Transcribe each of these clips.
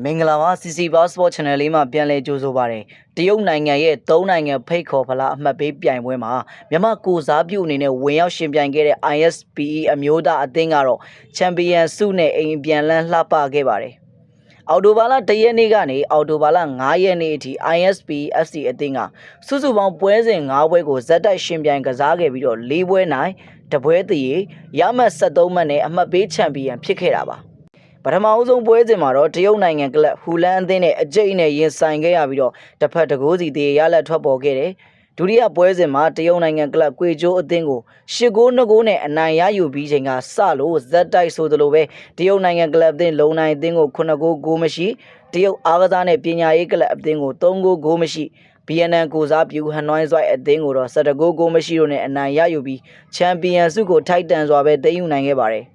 မင်္ဂလာပါ CC Passport Channel လေးမှာပြန်လည်ကြိုဆိုပါရစေ။တရုတ်နိုင်ငံရဲ့၃နိုင်ငံဖိတ်ခေါ်ဖလားအမှတ်ပေးပြိုင်ပွဲမှာမြန်မာကိုစားပြုအနေနဲ့ဝင်ရောက်ရှင်ပြိုင်ခဲ့တဲ့ ISPE အမျိုးသားအသင်းကတော့ချန်ပီယံဆုနဲ့အိမ်ပြန်လန်းလှပခဲ့ပါတယ်။အော်တိုဘာလ၁ရက်နေ့ကနေအော်တိုဘာလ9ရက်နေ့အထိ ISPE FC အသင်းကစုစုပေါင်းပွဲစဉ်၅ပွဲကိုဇက်တိုက်ရှင်ပြိုင်ကစားခဲ့ပြီးတော့၄ပွဲနိုင်တပွဲတည်းရမှတ်73မှတ်နဲ့အမှတ်ပေးချန်ပီယံဖြစ်ခဲ့တာပါ။ ပထမအဦးဆုံးပွဲစဉ်မှာတော့တရုတ်နိုင်ငံကလပ်ဟူလန်အသင်းနဲ့အကြိတ်နဲ့ရင်ဆိုင်ခဲ့ရပြီးတော့တစ်ဖက်တကိုးစီတေရလက်ထွက်ပေါ်ခဲ့တယ်။ဒုတိယပွဲစဉ်မှာတရုတ်နိုင်ငံကလပ်ကွေကျိုးအသင်းကိုရှစ်ကိုးနှစ်ကိုးနဲ့အနိုင်ရယူပြီးချိန်ကစလို့ဇက်တိုက်ဆိုသလိုပဲတရုတ်နိုင်ငံကလပ်အသင်းလုံနိုင်အသင်းကိုခုနှစ်ကိုးဂိုးမရှိတရုတ်အားကစားနဲ့ပညာရေးကလပ်အသင်းကိုသုံးကိုးဂိုးမရှိ BNN ကိုစားပြုဟန်နွိုင်းဇွိုက်အသင်းကိုတော့17ဂိုးဂိုးမရှိတို့နဲ့အနိုင်ရယူပြီးချန်ပီယံဆုကိုထိုက်တန်စွာပဲသိမ်းယူနိုင်ခဲ့ပါတယ်။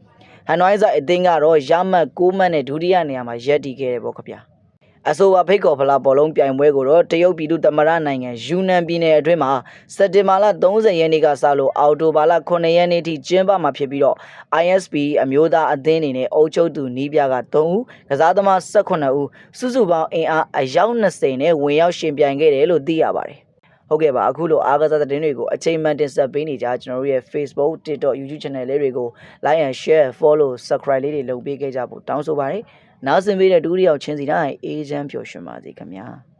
ဟန်နွိုင်းဇွိုက်အသင်းကတော့ရမှတ်6မှတ်နဲ့ဒုတိယနေရာမှာရပ်တည်ခဲ့တယ်ပေါ့ခင်ဗျာ။အဆိုပါဖိတ်ခေါ်ဖလားဘောလုံးပြိုင်ပွဲကိုတော့တရုတ်ပြည်သူ့သမ္မတနိုင်ငံယူနန်ပြည်နယ်အတွင်းမှာစက်တင်ဘာလ30ရက်နေ့ကစလို့အော်တိုဘာလ9ရက်နေ့ထိကျင်းပမှာဖြစ်ပြီးတော့ ISP အမျိုးသားအသင်းအနေနဲ့အုပ်ချုပ်သူနီးပြက3ဦးကစားသမား18ဦးစုစုပေါင်းအင်အားအယောက်20နဲ့ဝင်ရောက်ရှင်ပြိုင်ခဲ့တယ်လို့သိရပါတယ်။ ဟုတ်ကဲ့ပါအခုလိုအားကစားသတင်းတွေကိုအချိန်မှန်တင်ဆက်ပေးနေကြကျွန်တော်တို့ရဲ့ Facebook, TikTok, YouTube Channel လေးတွေကို Like and Share, Follow, Subscribe လေးတွေလုပ်ပေးခဲ့ကြဖို့တောင်းဆိုပါတယ်။နောက်ဆင်ပေးတဲ့ဒုတိယချင်းစီတိုင်းအေဂျင့်ပျော်ရွှင်ပါစေခင်ဗျာ။